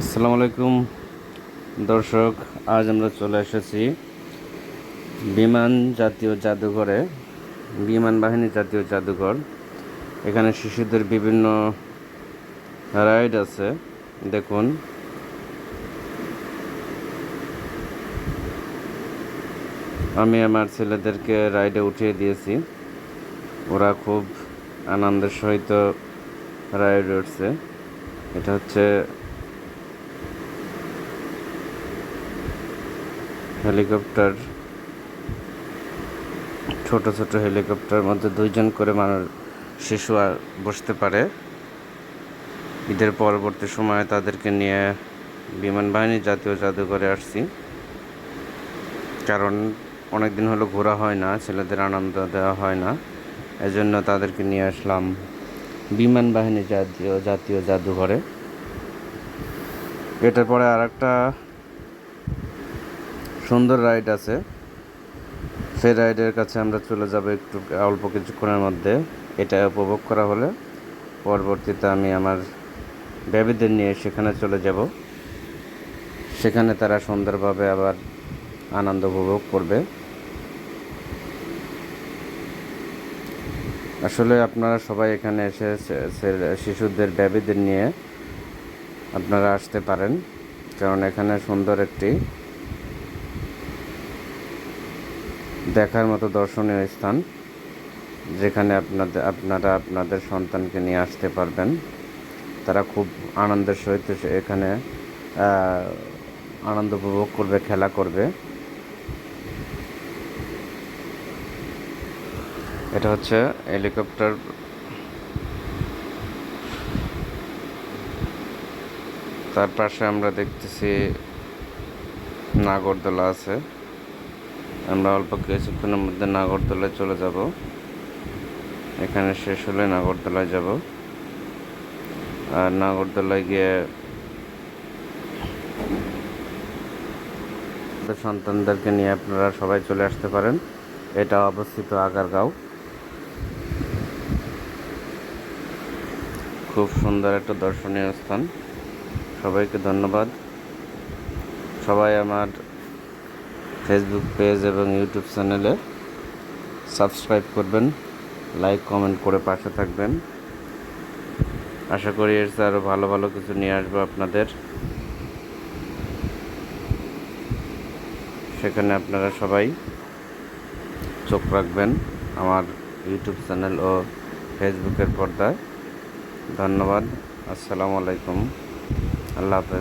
আসসালামু আলাইকুম। দর্শক, আজ আমরা চলে এসেছি বিমান জাতীয় জাদুঘরে, বিমান বাহিনী জাতীয় জাদুঘর। এখানে শিশুদের বিভিন্ন রাইড আছে, দেখুন। আমি আমার ছেলেদেরকে রাইডে উঠিয়ে দিয়েছি। ওরা খুব আনন্দের সহিত রাইড উঠছে এটা হচ্ছে হেলিকপ্টার, ছোট ছোট হেলিকপ্টার মধ্যে দুইজন করে মানুষ, শিশু বসতে পারে। ঈদের পরবর্তী সময়ে তাদেরকে নিয়ে বিমান বাহিনী জাতীয় জাদুঘরে আসছি। কারণ অনেক দিন হলো ঘোরা হয় না, ছেলেদের আনন্দ দেওয়া হয় না। এজন্য তাদেরকে নিয়ে আসলাম বিমান বাহিনী জাতীয় জাতীয় জাদুঘরে। এটার পরে আর একটা সুন্দর রাইড আছে। সেই রাইডের কাছে আমরা চলে যাব একটু অল্প কিছুক্ষণের মধ্যে। এটা উপভোগ করা হলে পরবর্তীতে আমি আমার বেবিদের নিয়ে সেখানে চলে যাব। সেখানে তারা সুন্দরভাবে আবার আনন্দ উপভোগ করবে। আসলে আপনারা সবাই এখানে এসে সে- সে- শিশুদের বেবিদের নিয়ে আপনারা আসতে পারেন। কারণ এখানে সুন্দর একটি দেখার মতো দর্শনীয় স্থান যেখানে আপনাদের, আপনারা আপনাদের সন্তানকে নিয়ে আসতে পারবেন। তারা খুব আনন্দের সহিত এখানে আনন্দ উপভোগ করবে, খেলা করবে। এটা হচ্ছে হেলিকপ্টার। তার পাশে আমরা দেখতেছি নাগরদোলা আছে। আমরা অল্প কিছুক্ষণের মধ্যে নাগরদোলায় চলে যাব। এখানে শেষ হলে নাগরদোলায় যাব। আর নাগরদোলায় গিয়ে সন্তানদেরকে নিয়ে আপনারা সবাই চলে আসতে পারেন। এটা অবস্থিত আগারগাঁও। খুব সুন্দর একটা দর্শনীয় স্থান। সবাইকে ধন্যবাদ। সবাই আমার ফেসবুক পেজ এবং ইউটিউব চ্যানেলে সাবস্ক্রাইব করবেন লাইক কমেন্ট করে পাশে থাকবেন। আশা করি এর আরও ভালো ভালো কিছু নিয়ে আসব আপনাদের। সেখানে আপনারা সবাই চোখ রাখবেন আমার ইউটিউব চ্যানেল ও ফেসবুকের পর্দায়। ধন্যবাদ, আসসালামু আলাইকুম। আল্লাহ হাফেজ।